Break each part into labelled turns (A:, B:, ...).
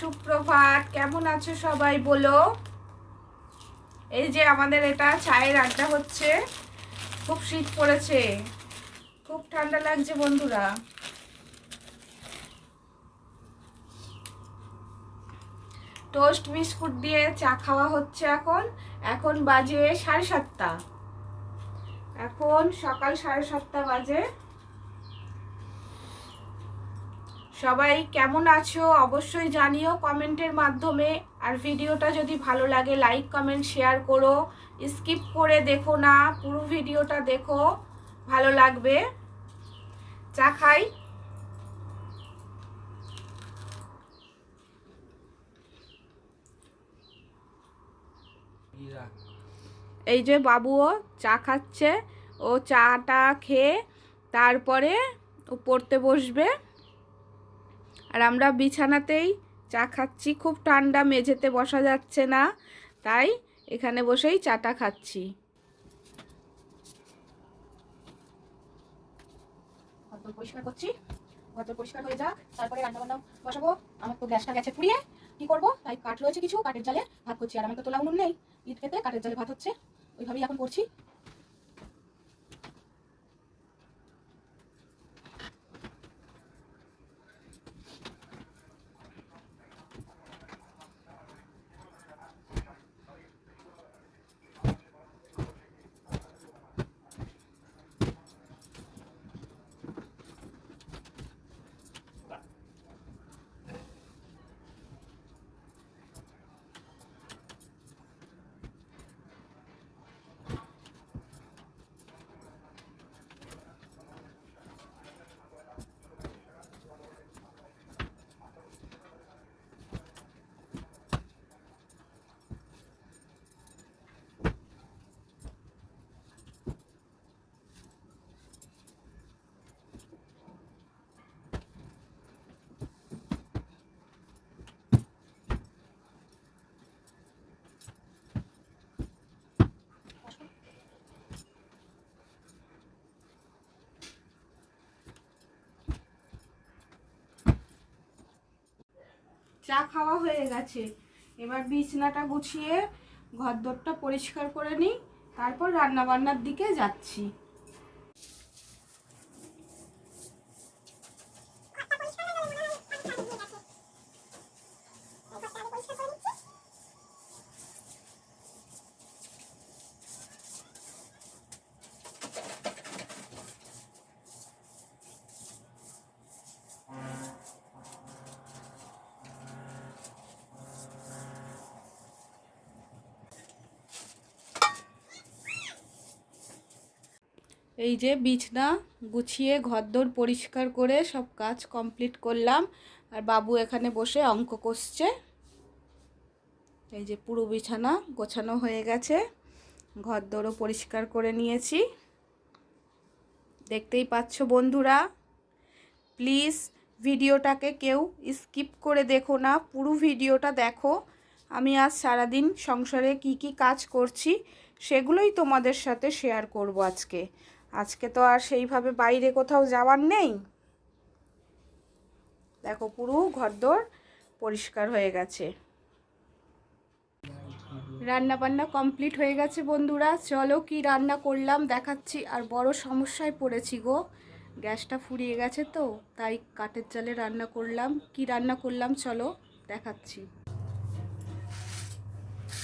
A: সুপ্রভাত। কেমন আছো সবাই বলো? এই যে আমাদের এটা চায়ের আড্ডা হচ্ছে। খুব শীত পড়েছে। খুব ঠান্ডা লাগছে বন্ধুরা। টোস্ট বিস্কুট দিয়ে চা খাওয়া হচ্ছে এখন। এখন বাজে সাড়ে সাতটা। এখন সকাল সাড়ে সাতটা বাজে। সবাই কেমন আছো অবশ্যই জানিও কমেন্টের মাধ্যমে। আর ভিডিওটা যদি ভালো লাগে লাইক কমেন্ট শেয়ার করো। স্কিপ করে দেখো না, পুরো ভিডিওটা দেখো, ভালো লাগবে। চা খাই। এই যে বাবুও চা খাচ্ছে, ও চাটা খেয়ে তারপরে ও পড়তে বসবে। আর আমরা বিছানাতেই চা খাচ্ছি। খুব ঠান্ডা, মেঝেতে বসা যাচ্ছে না। তাই এখানে বসেই চাটা খাচ্ছি।
B: পরিষ্কার করছি। ঘর পরিষ্কার হয়ে যাক, তারপরে রান্না বান্না বসাবো। আমার তো গ্যাসটা গেছে পুড়িয়ে। কি করব? তাই কাঠ রয়েছে কিছু, কাঠের জালে ভাত করছি। আর আমার তো তোলা উনুন নেই। ঈদ খেতে কাঠের জালে ভাত হচ্ছে। ওইভাবেই এখন করছি।
A: চা খাওয়া হয়ে গেছে। এবার বিছনাটা গুছিয়ে ঘর দোরটা পরিষ্কার করে নিই, তারপর রান্নাবান্নার দিকে যাচ্ছি। এই যে বিছনা গুছিয়ে ঘরদোর পরিষ্কার করে সব কাজ কমপ্লিট করলাম। আর বাবু এখানে বসে অঙ্ক কষছে এই যে পুরো বিছানা গোছানো হয়ে গেছে। ঘরদোরও পরিষ্কার করে নিয়েছি। দেখতেই পাচ্ছ বন্ধুরা, প্লিজ ভিডিওটাকে কেউ স্কিপ করে দেখো না, পুরো ভিডিওটা দেখো। আমি আজ সারাদিন সংসারে কি কি কাজ করছি, সেগুলোই তোমাদের সাথে শেয়ার করব আজকে। আজকে তো আর সেইভাবে বাইরে কোথাও যাওয়ার নেই। দেখো পুরো ঘরদোর পরিষ্কার হয়ে গেছে। রান্না বান্না কমপ্লিট হয়ে গেছে বন্ধুরা। চলো কি রান্না করলাম দেখাচ্ছি। আর বড় সমস্যায় পড়েছি গো। গ্যাসটা ফুরিয়ে গেছে তো, তাই কাঠের জালে রান্না করলাম। কি রান্না করলাম চলো দেখাচ্ছি।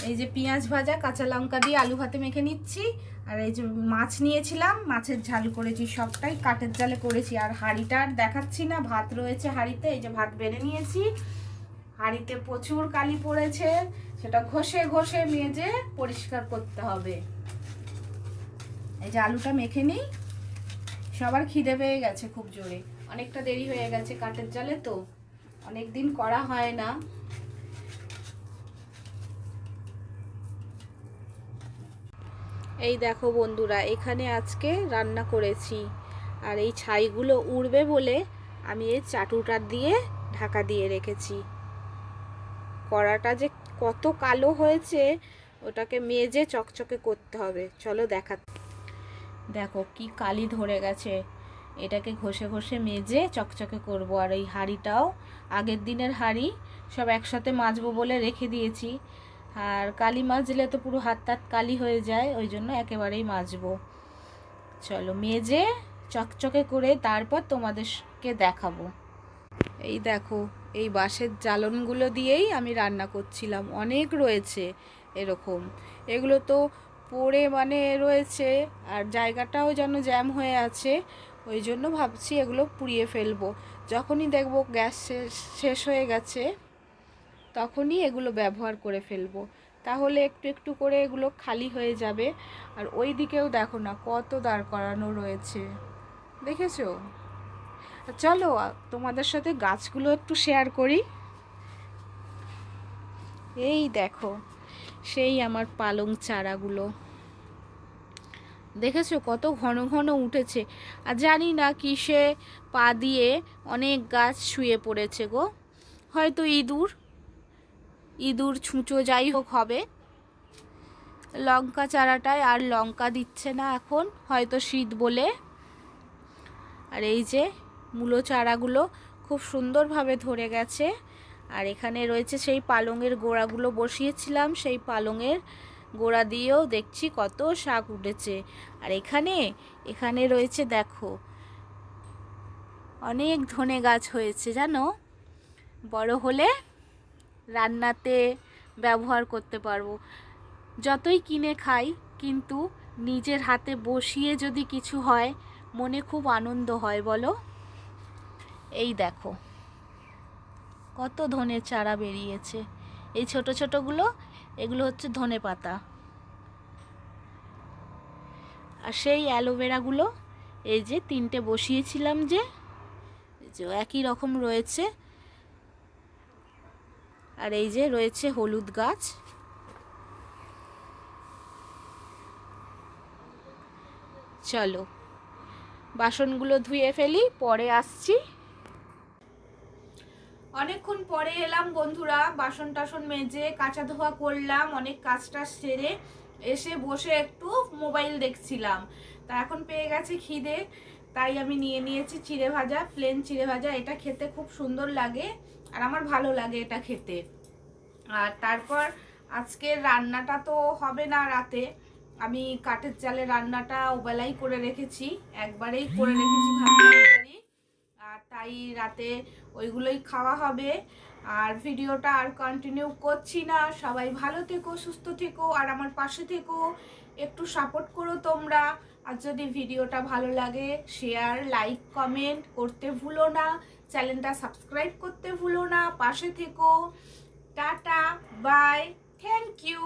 A: এই যে পেঁয়াজ ভাজা, কাঁচা লঙ্কা দিয়ে আলু ভাতে মেখে নিচ্ছি। আর এই যে মাছ নিয়েছিলাম, মাছের ঝাল করেছি সবটাই, কাঠের জালে করেছি। আর হাঁড়িটা আর দেখাচ্ছি না, ভাত রয়েছে হাঁড়িতে, এই যে ভাত বেড়ে নিয়েছি। হাঁড়িতে প্রচুর কালি পড়েছে, সেটা ঘষে ঘষে মেজে পরিষ্কার করতে হবে। এই যে আলুটা মেখে নিই, সবার খিদে পেয়ে গেছে খুব জোরে। অনেকটা দেরি হয়ে গেছে কাঠের জালে তো অনেক দিন করা হয় না। এই দেখো বন্ধুরা, এখানে আজকে রান্না করেছি। আর এই ছাইগুলো উড়বে বলে আমি এই চাটুটা দিয়ে ঢাকা দিয়ে রেখেছি। কড়াটা যে কত কালো হয়েছে, ওটাকে মেজে চকচকে করতে হবে। চলো দেখা। দেখো কি কালি ধরে গেছে। এটাকে ঘষে ঘষে মেজে চকচকে করব। আর এই হাঁড়িটাও আগের দিনের হাঁড়ি, সব একসাথে মাজবো বলে রেখে দিয়েছি। আর কালি মাজলে তো পুরো হাত টাত কালি হয়ে যায়, ওই জন্য একেবারেই মাজবো। চলো মেজে চকচকে করে তারপর তোমাদেরকে দেখাবো। এই দেখো, এই বাঁশের জ্বালনগুলো দিয়েই আমি রান্না করছিলাম। অনেক রয়েছে এরকম। এগুলো তো পড়ে মানে রয়েছে আর জায়গাটাও যেন জ্যাম হয়ে আছে, ওই জন্য ভাবছি এগুলো পুড়িয়ে ফেলব। যখনই দেখব গ্যাস শেষ হয়ে গেছে তখনই এগুলো ব্যবহার করে ফেলব। তাহলে একটু একটু করে এগুলো খালি হয়ে যাবে। আর ওই দিকেও দেখো না, কত দাঁড় করানো রয়েছে। দেখেছ? চলো তোমাদের সাথে গাছগুলো একটু শেয়ার করি। এই দেখো, সেই আমার পালং চারাগুলো। দেখেছ কত ঘন ঘন উঠেছে? আর জানি না কিসে পা দিয়ে অনেক গাছ শুয়ে পড়েছে গো। হয়তো ইঁদুর ইঁদুর ছুঁচো যাই হোক হবে। লঙ্কা চারাটায় আর লঙ্কা দিচ্ছে না এখন, হয়তো শীত বলে। আর এই যে মূলো চারাগুলো খুব সুন্দরভাবে ধরে গেছে। আর এখানে রয়েছে সেই পালংয়ের গোড়াগুলো বসিয়েছিলাম, সেই পালংয়ের গোড়া দিয়েও দেখছি কত শাক উঠেছে। আর এখানে এখানে রয়েছে দেখো, অনেক ধনে গাছ হয়েছে, জানো? বড় হলে রান্নাতে ব্যবহার করতে পারব। যতই কিনে খাই, কিন্তু নিজের হাতে বসিয়ে যদি কিছু হয়, মনে খুব আনন্দ হয়, বলো? এই দেখো। কত ধনের চারা বেরিয়েছে। এই ছোট ছোটগুলো, এগুলো হচ্ছে ধনে পাতা। আর সেই অ্যালোভেরাগুলো এই যে তিনটে বসিয়েছিলাম যে একই রকম রয়েছে। আর এই যে রয়েছে হলুদ গাছ। চলো, বাসনগুলো ধুয়ে ফেলি, পরে আসছি। অনেকক্ষণ পরে এলাম বন্ধুরা, বাসন টাসন মেজে কাঁচা ধোয়া করলাম, অনেক কাজটা সেরে এসে বসে একটু মোবাইল দেখছিলাম। তা এখন পেয়ে গেছে খিদে। তাই আমি নিয়ে নিয়েছি চিড়ে ভাজা প্লেন চিড়ে ভাজা। এটা খেতে খুব সুন্দর লাগে আর আমার ভালো লাগে এটা খেতে। আর তারপর আজকে রান্নাটা তো হবে না রাতে। আমি কাঠের চালে রান্নাটা ওবেলাই করে রেখেছি, একবারেই করে রেখেছি তরকারি আর তাই রাতে ওইগুলোই খাওয়া হবে। আর ভিডিওটা আর কন্টিনিউ করছি না। সবাই ভালো থেকো, সুস্থ থেকো, আর আমার পাশে থেকো। একটু সাপোর্ট করো তোমরা। আর যদি ভিডিওটা ভালো লাগে শেয়ার লাইক কমেন্ট করতে ভুলো না। চ্যানেলটা সাবস্ক্রাইব করতে ভুলো না। পাশে থেকো। Tata bye thank you